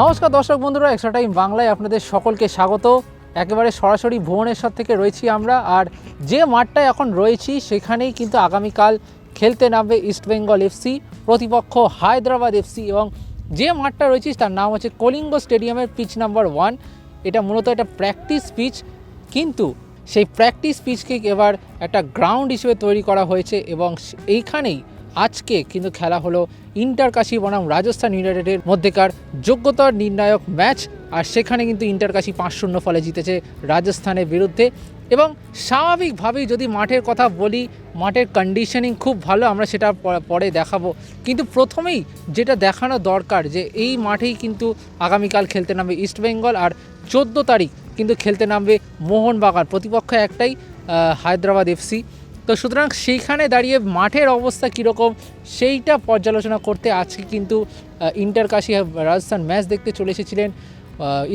নমস্কার দর্শক বন্ধুরা এক্সট্রা টাইম বাংলায় আপনাদের সকলকে স্বাগত। একেবারে সরাসরি ভুবনেশ্বর থেকে রয়েছি আমরা, আর যে মাঠটায় এখন রয়েছি সেখানেই কিন্তু আগামীকাল খেলতে নামবে ইস্টবেঙ্গল এফসি প্রতিপক্ষ হায়দ্রাবাদ এফসি এবং যে মাঠটা রয়েছে তার নাম হচ্ছে কলিঙ্গ স্টেডিয়ামের পিচ নাম্বার ওয়ান এটা মূলত একটা প্র্যাকটিস পিচ কিন্তু সেই প্র্যাকটিস পিচকে এবার একটা গ্রাউন্ড হিসেবে তৈরি করা হয়েছে এবং এইখানেই আজকে কিন্তু খেলা হলো ইন্টার কাশি বনাম রাজস্থান ইউনাইটেডের মধ্যেকার যোগ্যতার নির্ণায়ক ম্যাচ। আর সেখানে কিন্তু ইন্টার কাশি পাঁচ শূন্য ফলে জিতেছে রাজস্থানের বিরুদ্ধে। এবং স্বাভাবিকভাবেই যদি মাঠের কথা বলি, মাঠের কন্ডিশনিং খুব ভালো, আমরা সেটা পরে দেখাবো। কিন্তু প্রথমেই যেটা দেখানো দরকার, যে এই মাঠেই কিন্তু আগামীকাল খেলতে নামবে ইস্টবেঙ্গল আর চোদ্দ তারিখ কিন্তু খেলতে নামবে মোহনবাগান। প্রতিপক্ষ একটাই হায়দ্রাবাদ এফসি। তো সুতরাং সেইখানে দাঁড়িয়ে মাঠের অবস্থা কীরকম, সেইটা পর্যালোচনা করতে আজকে কিন্তু ইন্টার কাশি রাজস্থান ম্যাচ দেখতে চলে এসেছিলেন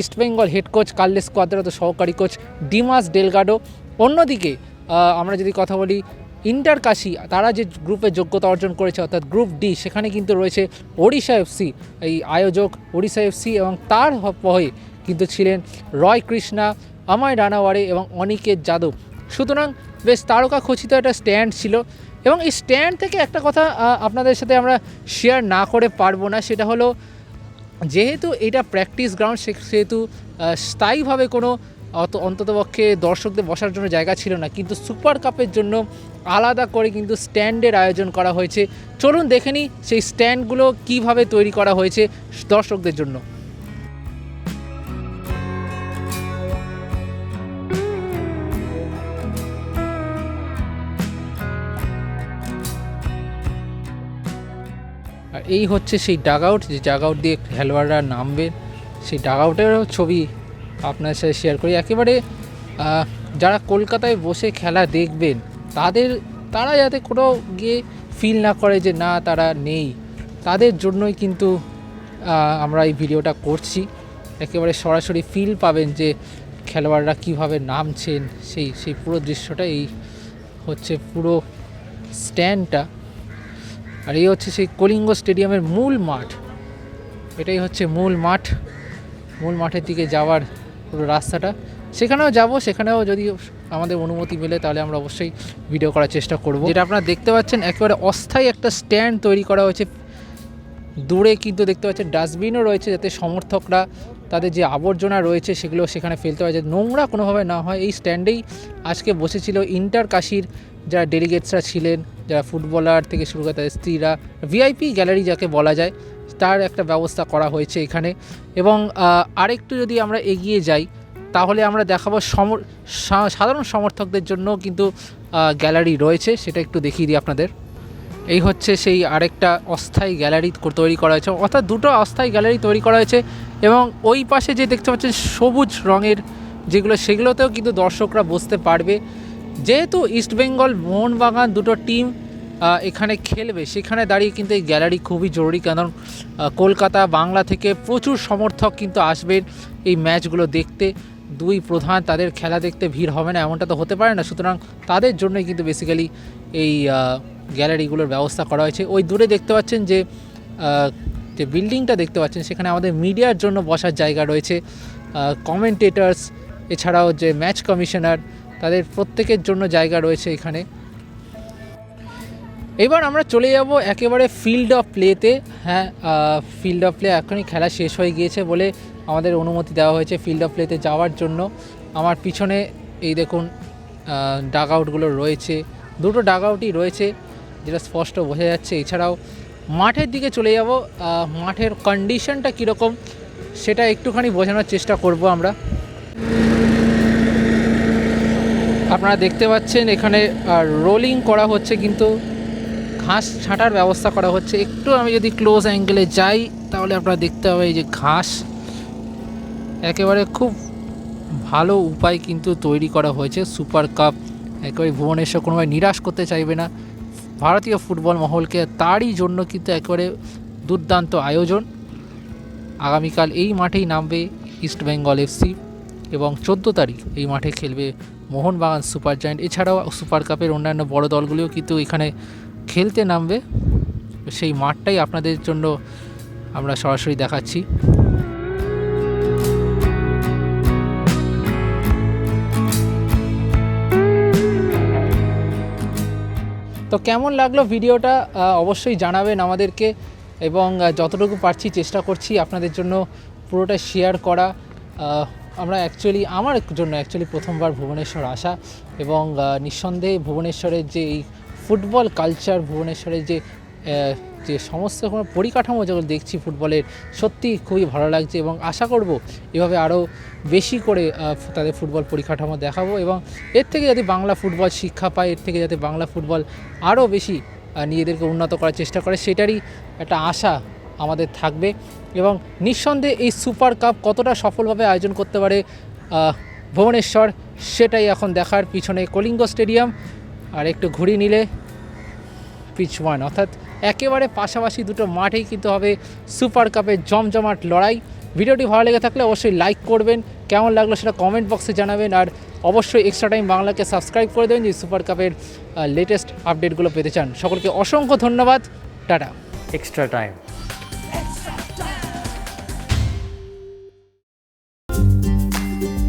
East Bengal head coach Carles Cuadrat সহকারী কোচ ডিমাস ডেলগাডো। অন্যদিকে আমরা যদি কথা বলি, ইন্টার কাশি, তারা যে গ্রুপে যোগ্যতা অর্জন করেছে, অর্থাৎ গ্রুপ ডি, সেখানে কিন্তু রয়েছে ওড়িশা এফসি এই আয়োজক ওড়িশা এফসি এবং তার হয়ে কিন্তু ছিলেন রয় কৃষ্ণা আমায় রানাওয়ারে এবং অনিকেত যাদব। সুতরাং বেশ তারকা খচিত একটা স্ট্যান্ড ছিল। এবং এই স্ট্যান্ড থেকে একটা কথা আপনাদের সাথে আমরা শেয়ার না করে পারব না, সেটা হলো যেহেতু এটা প্র্যাকটিস গ্রাউন্ড সেহেতু স্থায়ীভাবে কোনো অত, অন্ততপক্ষে দর্শকদের বসার জন্য জায়গা ছিল না। কিন্তু সুপার কাপের জন্য আলাদা করে কিন্তু স্ট্যান্ডের আয়োজন করা হয়েছে। চলুন দেখে নিই সেই স্ট্যান্ডগুলো কীভাবে তৈরি করা হয়েছে দর্শকদের জন্য। আর এই হচ্ছে সেই ডাগ আউট যে ডাগ আউট দিয়ে খেলোয়াড়রা নামবে। সেই ডাগ আউটেরও ছবি আপনার সাথে শেয়ার করি। একেবারে যারা কলকাতায় বসে খেলা দেখবেন, তাদের, তারা যাতে কোনো গিয়ে ফিল না করে যে না, তারা নেই, তাদের জন্যই কিন্তু আমরা এই ভিডিওটা করছি। একেবারে সরাসরি ফিল পাবেন যে খেলোয়াড়রা কীভাবে নামছেন, সেই সেই পুরো দৃশ্যটা, এই হচ্ছে পুরো স্ট্যান্ডটা আর এই হচ্ছে সেই কলিঙ্গ স্টেডিয়ামের মূল মাঠ। এটাই হচ্ছে মূল মাঠ। মূল মাঠের দিকে যাওয়ার পুরো রাস্তাটা। সেখানেও যাব, সেখানেও যদি আমাদের অনুমতি মেলে তাহলে আমরা অবশ্যই ভিডিও করার চেষ্টা করব। যেটা আপনারা দেখতে পাচ্ছেন, একেবারে অস্থায়ী একটা স্ট্যান্ড তৈরি করা হয়েছে। দূরে কিন্তু দেখতে পাচ্ছেন ডাস্টবিনও রয়েছে, যাতে সমর্থকরা তাদের যে আবর্জনা রয়েছে সেগুলো সেখানে ফেলতে পারে। যাতে নোংরা কোনোভাবে না হয়, এই স্ট্যান্ডেই আজকে বসেছিল ইন্টার কাশির যারা ডেলিগেটসরা ছিলেন, যারা ফুটবলার থেকে শুরু করে তাদের স্ত্রীরা ভিআইপি গ্যালারি যাকে বলা যায়, তার একটা ব্যবস্থা করা হয়েছে এখানে। এবং আরেকটু যদি আমরা এগিয়ে যাই, তাহলে আমরা দেখাবো সমর সাধারণ সমর্থকদের জন্য কিন্তু গ্যালারি রয়েছে। সেটা একটু দেখিয়ে দিই আপনাদের। এই হচ্ছে সেই আরেকটা অস্থায়ী গ্যালারি তৈরি করা হয়েছে। অর্থাৎ দুটো অস্থায়ী গ্যালারি তৈরি করা হয়েছে এবং ওই পাশে যে দেখতে পাচ্ছেন সবুজ রঙের যেগুলো, সেগুলোতেও কিন্তু দর্শকরা বসতে পারবে। যেহেতু ইস্টবেঙ্গল মোহনবাগান দুটো টিম এখানে খেলবে, সেখানে দাঁড়িয়ে কিন্তু এই গ্যালারি খুবই জরুরি, কারণ কলকাতা, বাংলা থেকে প্রচুর সমর্থক কিন্তু আসবেন এই ম্যাচগুলো দেখতে। দুই প্রধান তাদের খেলা দেখতে ভিড় হবে না, এমনটা তো হতে পারে না। সুতরাং তাদের জন্যই কিন্তু বেসিক্যালি এই গ্যালারিগুলোর ব্যবস্থা করা হয়েছে। ওই দূরে দেখতে পাচ্ছেন যে যে বিল্ডিংটা দেখতে পাচ্ছেন, সেখানে আমাদের মিডিয়ার জন্য বসার জায়গা রয়েছে। কমেন্টেটার্স এছাড়াও যে ম্যাচ কমিশনার তাদের প্রত্যেকের জন্য জায়গা রয়েছে এখানে। এবার আমরা চলে যাব একেবারে ফিল্ড অফ প্লেতে হ্যাঁ ফিল্ড অফ প্লে এখনই খেলা শেষ হয়ে গিয়েছে বলে আমাদের অনুমতি দেওয়া হয়েছে ফিল্ড অফ প্লেতে যাওয়ার জন্য। আমার পিছনে এই দেখুন ডাগ আউটগুলো রয়েছে। দুটো ডাগ আউটই রয়েছে, যেটা স্পষ্ট বোঝা যাচ্ছে। এছাড়াও মাঠের দিকে চলে যাব। মাঠের কন্ডিশনটা কীরকম, সেটা একটুখানি বোঝানোর চেষ্টা করব আমরা। আপনারা দেখতে পাচ্ছেন এখানে রোলিং করা হচ্ছে কিন্তু ঘাস ছাঁটার ব্যবস্থা করা হচ্ছে। একটু আমি যদি ক্লোজ অ্যাঙ্গেলে যাই, তাহলে আপনারা দেখতে হবে এই যে ঘাস। একেবারে খুব ভালো উপায় কিন্তু তৈরি করা হয়েছে সুপার কাপ একেবারে ভুবনেশ্বর কোনোভাবে নিরাশ করতে চাইবে না। ভারতীয় ফুটবল মহলকে তারই জন্য কিন্তু একেবারে দুর্দান্ত আয়োজন। আগামীকাল এই মাঠেই নামবে ইস্ট বেঙ্গল এফসি এবং চোদ্দ তারিখ এই মাঠে খেলবে মোহনবাগান সুপার জায়েন্ট। এছাড়াও সুপার কাপের অন্যান্য বড় দলগুলিও কিন্তু এখানে খেলতে নামবে। সেই মাঠটাই আপনাদের জন্য আমরা সরাসরি দেখাচ্ছি। তো কেমন লাগল ভিডিওটা? অবশ্যই জানাবেন আমাদেরকে এবং যতটুকু পারছি চেষ্টা করছি আপনাদের জন্য পুরোটা শেয়ার করা। আমরা অ্যাকচুয়ালি আমার জন্য অ্যাকচুয়ালি প্রথমবার ভুবনেশ্বর আসা এবং নিঃসন্দেহে ভুবনেশ্বরের যে এই ফুটবল কালচার ভুবনেশ্বরের যে যে সমস্ত কোনো পরিকাঠামো যেগুলো দেখছি ফুটবলের, সত্যি খুবই ভালো লাগছে এবং আশা করব এভাবে আরও বেশি করে তাদের ফুটবল পরিকাঠামো দেখাবো এবং এর থেকে যাতে বাংলা ফুটবল শিক্ষা পায়, এর থেকে যাতে বাংলা ফুটবল আরও বেশি নিজেদেরকে উন্নত করার চেষ্টা করে, সেটারই একটা আশা আমাদের থাকবে এবং নিঃসন্দেহে এই সুপার কাপ কতটা সফলভাবে আয়োজন করতে পারে ভুবনেশ্বর সেটাই এখন দেখার পিছনে কলিঙ্গ স্টেডিয়াম। আর একটু ঘুরি নিলে পিচ ওয়ান অর্থাৎ একেবারে পাশাপাশি দুটো মাঠেই কিন্তু হবে সুপার কাপের জমজমাট লড়াই। ভিডিওটি ভালো লেগে থাকলে অবশ্যই লাইক করবেন, কেমন লাগল সেটা কমেন্ট বক্সে জানাবেন, আর অবশ্যই এক্সট্রা টাইম বাংলাকে সাবস্ক্রাইব করে দেবেন যে সুপার কাপের লেটেস্ট আপডেটগুলো পেতে চান। সকলকে অসংখ্য ধন্যবাদ, টাটা। Extra time